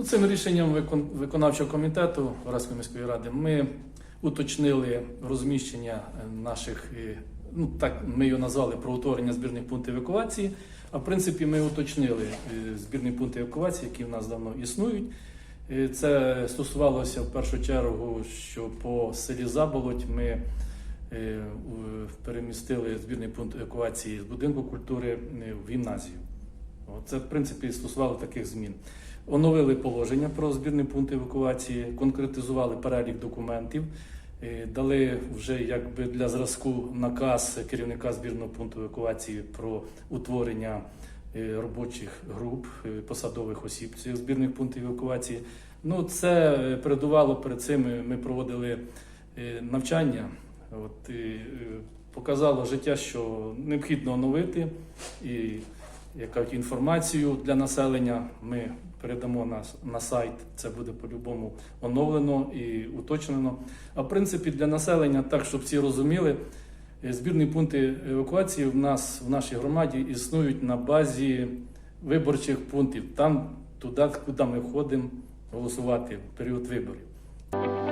Ну, цим рішенням виконавчого комітету Вараської міської ради ми уточнили розміщення е, наших, е, ну так ми його назвали про утворення збірних пунктів евакуації. А в принципі, ми уточнили е, збірні пункти евакуації, які в нас давно існують. Це стосувалося в першу чергу, що по селі Заболоть ми перемістили збірний пункт евакуації з будинку культури в гімназію. Це, в принципі, стосувало таких змін. Оновили положення про збірний пункт евакуації, конкретизували перелік документів, е, дали вже якби для зразку наказ керівника збірного пункту евакуації про утворення е, робочих груп е, посадових осіб цих збірних пунктів евакуації. Ну, це передувало перед цим. Ми проводили навчання. От, і, показало життя, що необхідно оновити і яка інформацію для населення. Ми передамо на, на сайт. Це буде по-любому оновлено і уточнено. А в принципі для населення, так щоб всі розуміли, е, збірні пункти евакуації в нас в нашій громаді існують на базі виборчих пунктів, там туди, куди ми ходимо голосувати в період виборів.